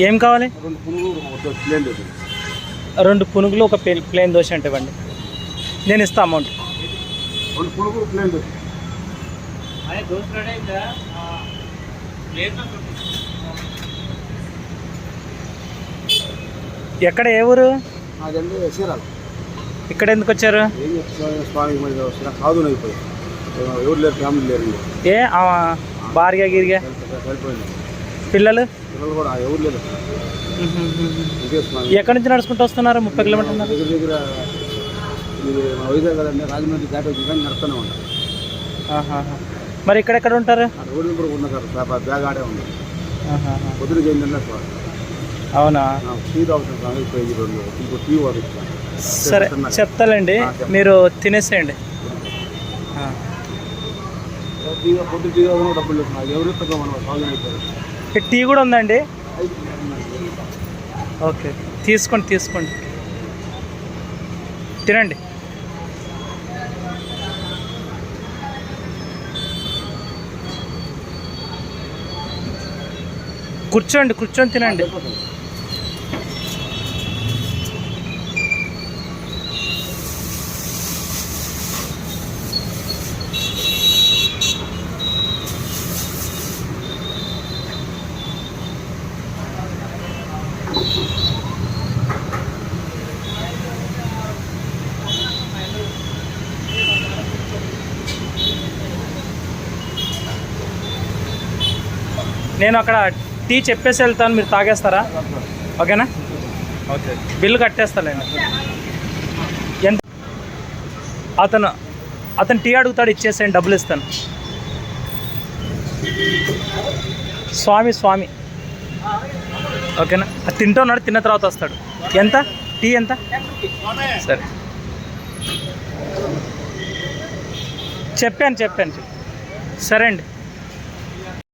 ఏం కావాలి? రెండు పునుగు ఒక ప్లేన్ లేదు రెండు పునుగులు ఒక ప్లే- ప్లేన్ దోశ అంటే ఇవ్వండి. నేను ఇస్తా అమౌంట్ రెండు ప్లేన్ ఎక్కడ ఏ ఊరు? ఇక్కడ ఎందుకు వచ్చారు? ఏం భార్య గిరిగా పిల్లలు? పిల్లలు కూడా ఎవరు ఎక్కడి నుంచి నడుచుకుంటూ వస్తున్నారు? ముప్పై కిలోమీటర్లు దగ్గర దగ్గర వైజాగ్ కదండి రాజమండ్రి దాటి నడుస్తూనే ఉంటాం ఆహాహా. మరి ఇక్కడెక్కడ ఉంటారు? రోడ్డు కూడా ఉన్న సార్ బ్యాగ్ ఆడే ఉంది. పొద్దున అవునా? టీ ఇంకో టీ సరే చెప్తాలండి. మీరు తినేసేయండి. టీ పొద్దు టీ తాగుతున్నా డబ్బులు లేదు నాకు ఎవరు ఇస్తాం మనం సాగు అయిపోయారు ఈ టీ కూడా ఉందండి? ఓకే తీసుకోండి తీసుకోండి. తినండి. కూర్చోండి కూర్చొని తినండి. నేను అక్కడ టీ చెప్పేసి వెళ్తాను మీరు తాగేస్తారా? ఓకేనా? ఓకే. బిల్లు కట్టేస్తాలేండి ఎంత? అతను అతను టీ అడుగుతాడు ఇచ్చేసేయండి డబ్బులు ఇస్తాను. స్వామి స్వామి. ఓకేనా? అది తింటున్నాడు తిన్న తర్వాత వస్తాడు. ఎంత? టీ ఎంత? సరే. చెప్పాను చెప్పాను. సరే అండి.